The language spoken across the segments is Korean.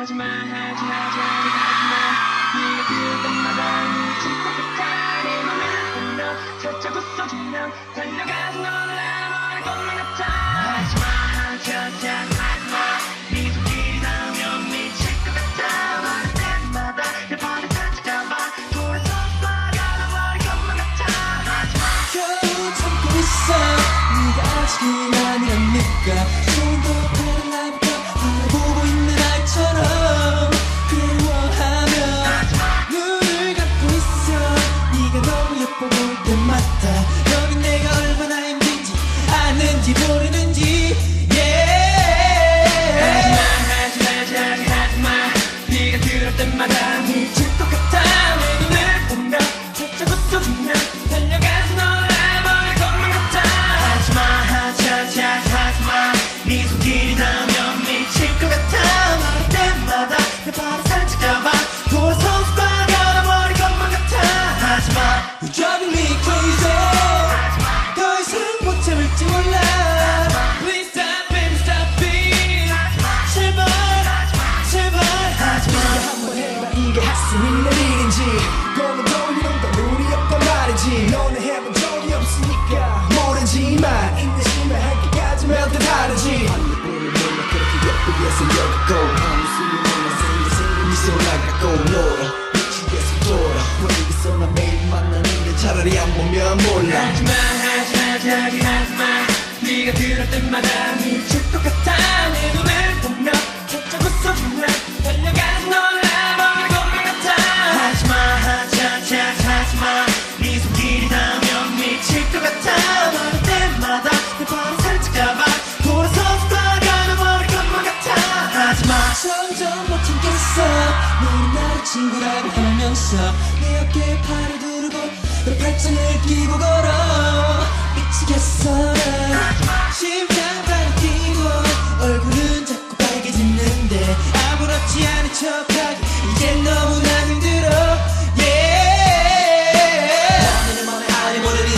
하지마 하지 하지 하지 하지마 네가 그럴 때마다 것 같아 내 맘에 흔들어 살짝 웃어주면 달려가서 너를 알아버릴 것만 같아 하지마 하지 하지 하지 하지마. 네 손길이 닿으면 미칠 것 같아 말할 때마다 내 발을 살짝 잡아 돌아서 빠져버릴 것만 같아 하지마 겨우 참고 있어. 네가 아직은 아니랍니까? 좋은 덕분에 모르는지 하지마 yeah. 하지마 하지마 하지마 네가 그럴 때마다 미칠 것 같아 내 눈을 보며 살짝 웃어주면 달려가서 너를 알아버릴 것만 같아 하지마 하지 하지 하지 하지마 네 손길이 닿으면 미칠 것 같아 말할 때마다 내 발을 살짝 잡아 돌아서 빠져버릴 것만 같아 하지마 수 있는 일인지 꿈을 돌리는 건 우리 오빠 말이지. 너는 해본 적이 없으니까 모르지만 인내심에 할게까지면 다 다르지. 하늘보는 몰라 그렇게 예쁘게서 여기고 아무 소리 몰라 생긴 미소 나가고 놀아 미치겠어 돌아 분위기서 나 매일 만나는데 차라리 안 보면 몰라 하지마 하지 하지 하지 하지마. 네가 그럴 때마다 미칠 것 같아. 내 눈을 점점 못 참겠어. 너는 나를 친구라고 하면서 내 어깨에 팔을 두르고 너 팔짱을 끼고 걸어. 미치겠어. 나 심장 반기고 얼굴은 자꾸 빨개지는데 아무렇지 않은 척하기 이젠 너무나 힘들어. Yeah. 내 맘에 아니 모르니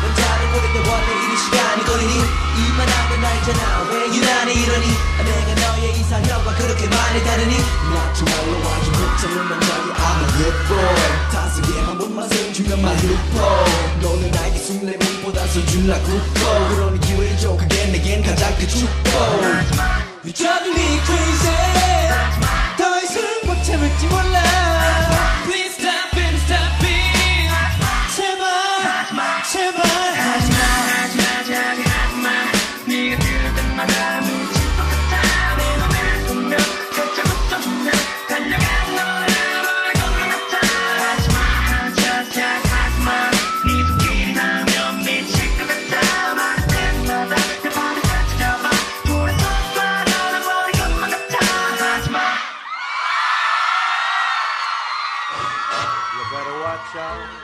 넌 다른 모르게 원해 이리 시간이 걸리니 이만한 건 알잖아 다르니 나 정말로 아주 못하는 남자이 I'm a good boy 다섯 개 한 번만 세워주면 말루퍼. 너는 나에게 술래문보다 서줄라 굽고 그러니 기회를 줘 그게 내겐 가장 큰 축복. me crazy ciao, ciao.